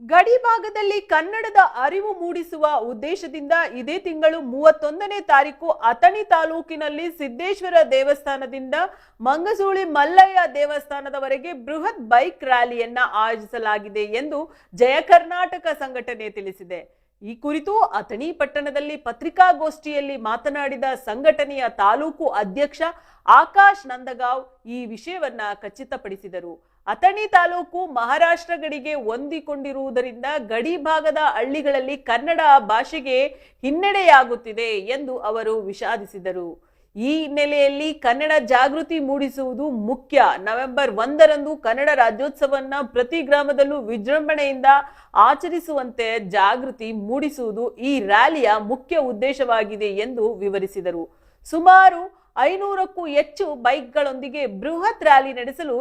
ಗಡಿ ಭಾಗದಲ್ಲಿ ಕನ್ನಡದ ಅರಿವು ಮೂಡಿಸುವ ಉದ್ದೇಶದಿಂದ ಇದೇ ತಿಂಗಳು ಮೂವತ್ತೊಂದನೇ ತಾರೀಕು ಅಥಣಿ ತಾಲೂಕಿನಲ್ಲಿ ಸಿದ್ದೇಶ್ವರ ದೇವಸ್ಥಾನದಿಂದ ಮಂಗಸೂಳಿ ಮಲ್ಲಯ್ಯ ದೇವಸ್ಥಾನದವರೆಗೆ ಬೃಹತ್ ಬೈಕ್ ರ್ಯಾಲಿಯನ್ನ ಆಯೋಜಿಸಲಾಗಿದೆ ಎಂದು ಜಯ ಕರ್ನಾಟಕ ಸಂಘಟನೆ ತಿಳಿಸಿದೆ. ಈ ಕುರಿತು ಅಥಣಿ ಪಟ್ಟಣದಲ್ಲಿ ಪತ್ರಿಕಾಗೋಷ್ಠಿಯಲ್ಲಿ ಮಾತನಾಡಿದ ಸಂಘಟನೆಯ ತಾಲೂಕು ಅಧ್ಯಕ್ಷ ಆಕಾಶ್ ನಂದಗಾಂವ್ ಈ ವಿಷಯವನ್ನ ಖಚಿತಪಡಿಸಿದರು. ಅಥಣಿ ತಾಲೂಕು ಮಹಾರಾಷ್ಟ್ರ ಗಡಿಗೆ ಹೊಂದಿಕೊಂಡಿರುವುದರಿಂದ ಗಡಿ ಭಾಗದ ಹಳ್ಳಿಗಳಲ್ಲಿ ಕನ್ನಡ ಭಾಷೆಗೆ ಹಿನ್ನಡೆಯಾಗುತ್ತಿದೆ ಎಂದು ಅವರು ವಿಷಾದಿಸಿದರು. ಈ ಹಿನ್ನೆಲೆಯಲ್ಲಿ ಕನ್ನಡ ಜಾಗೃತಿ ಮೂಡಿಸುವುದು ಮುಖ್ಯ. ನವೆಂಬರ್ ಒಂದರಂದು ಕನ್ನಡ ರಾಜ್ಯೋತ್ಸವನ್ನ ಪ್ರತಿ ಗ್ರಾಮದಲ್ಲೂ ವಿಜೃಂಭಣೆಯಿಂದ ಆಚರಿಸುವಂತೆ ಜಾಗೃತಿ ಮೂಡಿಸುವುದು ಈ ರ್ಯಾಲಿಯ ಮುಖ್ಯ ಉದ್ದೇಶವಾಗಿದೆ ಎಂದು ವಿವರಿಸಿದರು. ಸುಮಾರು ಐನೂರಕ್ಕೂ ಹೆಚ್ಚು ಬೈಕ್ಗಳೊಂದಿಗೆ ಬೃಹತ್ ರ್ಯಾಲಿ ನಡೆಸಲು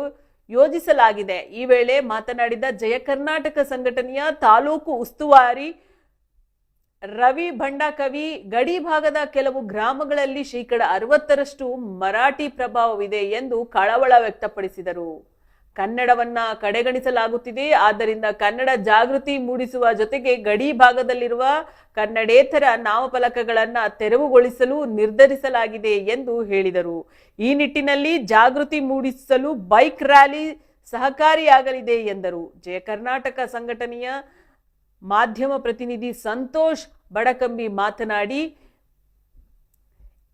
ಯೋಜಿಸಲಾಗಿದೆ. ಈ ವೇಳೆ ಮಾತನಾಡಿದ ಜಯ ಕರ್ನಾಟಕ ಸಂಘಟನೆಯ ತಾಲೂಕು ಉಸ್ತುವಾರಿ ರವಿ ಭಂಡಾಕವಿ, ಗಡಿ ಭಾಗದ ಕೆಲವು ಗ್ರಾಮಗಳಲ್ಲಿ ಶೇಕಡ ಅರವತ್ತರಷ್ಟು ಮರಾಠಿ ಪ್ರಭಾವವಿದೆ ಎಂದು ಕಳವಳ ವ್ಯಕ್ತಪಡಿಸಿದರು. ಕನ್ನಡವನ್ನ ಕಡೆಗಣಿಸಲಾಗುತ್ತಿದೆ. ಆದ್ದರಿಂದ ಕನ್ನಡ ಜಾಗೃತಿ ಮೂಡಿಸುವ ಜೊತೆಗೆ ಗಡಿ ಭಾಗದಲ್ಲಿರುವ ಕನ್ನಡೇತರ ನಾಮಫಲಕಗಳನ್ನ ತೆರವುಗೊಳಿಸಲು ನಿರ್ಧರಿಸಲಾಗಿದೆ ಎಂದು ಹೇಳಿದರು. ಈ ನಿಟ್ಟಿನಲ್ಲಿ ಜಾಗೃತಿ ಮೂಡಿಸಲು ಬೈಕ್ ರ್ಯಾಲಿ ಸಹಕಾರಿಯಾಗಲಿದೆ ಎಂದರು. ಜಯ ಕರ್ನಾಟಕ ಸಂಘಟನೆಯ ಮಾಧ್ಯಮ ಪ್ರತಿನಿಧಿ ಸಂತೋಷ್ ಬಡಕಂಬಿ ಮಾತನಾಡಿ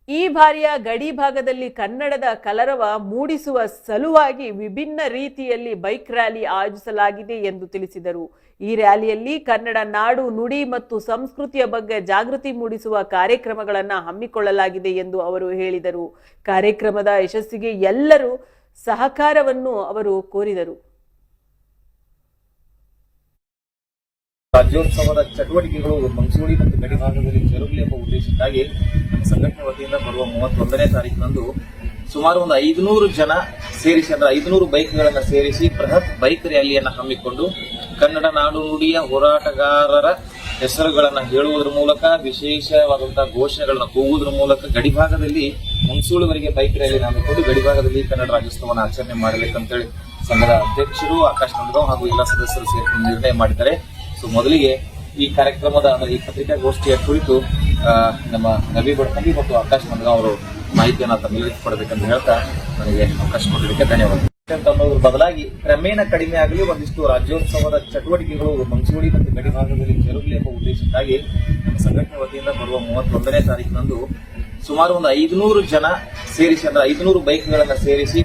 ಈ ಬಾರಿಯ ಗಡಿ ಭಾಗದಲ್ಲಿ ಕನ್ನಡದ ಕಲರವ ಮೂಡಿಸುವ ಸಲುವಾಗಿ ವಿಭಿನ್ನ ರೀತಿಯಲ್ಲಿ ಬೈಕ್ ರ್ಯಾಲಿ ಆಯೋಜಿಸಲಾಗಿದೆ ಎಂದು ತಿಳಿಸಿದರು. ಈ ರ್ಯಾಲಿಯಲ್ಲಿ ಕನ್ನಡ ನಾಡು, ನುಡಿ ಮತ್ತು ಸಂಸ್ಕೃತಿಯ ಬಗ್ಗೆ ಜಾಗೃತಿ ಮೂಡಿಸುವ ಕಾರ್ಯಕ್ರಮಗಳನ್ನು ಹಮ್ಮಿಕೊಳ್ಳಲಾಗಿದೆ ಎಂದು ಅವರು ಹೇಳಿದರು. ಕಾರ್ಯಕ್ರಮದ ಯಶಸ್ಸಿಗೆ ಎಲ್ಲರೂ ಸಹಕಾರವನ್ನು ಅವರು ಕೋರಿದರು. ರಾಜ್ಯೋತ್ಸವದ ಚಟುವಟಿಕೆಗಳು ಮಂಗಸೂಡಿ ಮತ್ತು ಗಡಿ ಭಾಗದಲ್ಲಿ ಜರುಗಲಿ ಎಂಬ ಉದ್ದೇಶಕ್ಕಾಗಿ ನಮ್ಮ ಸಂಘಟನೆ ವತಿಯಿಂದ ಬರುವ ಮೂವತ್ತೊಂದನೇ ತಾರೀಕಿನಂದು ಸುಮಾರು ಒಂದು ಐದುನೂರು ಜನ ಸೇರಿಸಿ, ಅಂದ್ರೆ ಐದುನೂರು ಬೈಕ್ಗಳನ್ನು ಸೇರಿಸಿ ಬೃಹತ್ ಬೈಕ್ ರ್ಯಾಲಿಯನ್ನು ಹಮ್ಮಿಕೊಂಡು ಕನ್ನಡ ನಾಡು ನುಡಿಯ ಹೋರಾಟಗಾರರ ಹೆಸರುಗಳನ್ನು ಹೇಳುವುದರ ಮೂಲಕ ವಿಶೇಷವಾದಂತಹ ಘೋಷಣೆಗಳನ್ನು ಕೂಗುವುದರ ಮೂಲಕ ಗಡಿಭಾಗದಲ್ಲಿ ಭಾಗದಲ್ಲಿ ವರೆಗೆ ಬೈಕ್ ರ್ಯಾಲಿ ಹಮ್ಮಿಕೊಂಡು ಗಡಿಭಾಗದಲ್ಲಿ ಕನ್ನಡ ರಾಜ್ಯೋತ್ಸವವನ್ನು ಆಚರಣೆ ಮಾಡಬೇಕಂತೇಳಿ ಸಂಘದ ಅಧ್ಯಕ್ಷರು, ಆಕಾಶ್ ನಂದಗಾಂವ್ ಹಾಗೂ ಎಲ್ಲ ಸದಸ್ಯರು ಸೇರಿಕೊಂಡು ನಿರ್ಣಯ ಮಾಡಿದ್ದಾರೆ. ಸೊ ಮೊದಲಿಗೆ ಈ ಕಾರ್ಯಕ್ರಮದ, ಅಂದ್ರೆ ಈ ಪತ್ರಿಕಾಗೋಷ್ಠಿಯ ಕುರಿತು ನಮ್ಮ ನವಿ ಬಡ್ಕಂಡಿ ಮತ್ತು ಆಕಾಶ್ ಮಂದಗಾಂವ್ ಅವರು ಮಾಹಿತಿಯನ್ನು ತಮ್ಮೆಲ್ಲರಿಗೂ ಕೊಡಬೇಕಂತ ಹೇಳ್ತಾ ನನಗೆ ಅವಕಾಶ ಕೊಡಲಿಕ್ಕೆ ಧನ್ಯವಾದ. ಅನ್ನೋದ್ರ ಬದಲಾಗಿ ಕ್ರಮೇಣ ಕಡಿಮೆ ಆಗಲಿ, ಒಂದಿಷ್ಟು ರಾಜ್ಯೋತ್ಸವದ ಚಟುವಟಿಕೆಗಳು ಮಂಚೂಳಿ ಮತ್ತು ಗಡಿ ಭಾಗದಲ್ಲಿ ಜರುಗಲಿ ಎಂಬ ಉದ್ದೇಶಕ್ಕಾಗಿ ನಮ್ಮ ಸಂಘಟನೆ ವತಿಯಿಂದ ಬರುವ ಮೂವತ್ತೊಂದನೇ ತಾರೀಕಿನಂದು ಸುಮಾರು ಒಂದು ಐದುನೂರು ಜನ ಸೇರಿಸಿ, ಅಂದ್ರೆ ಐದುನೂರು ಬೈಕ್ಗಳನ್ನು ಸೇರಿಸಿ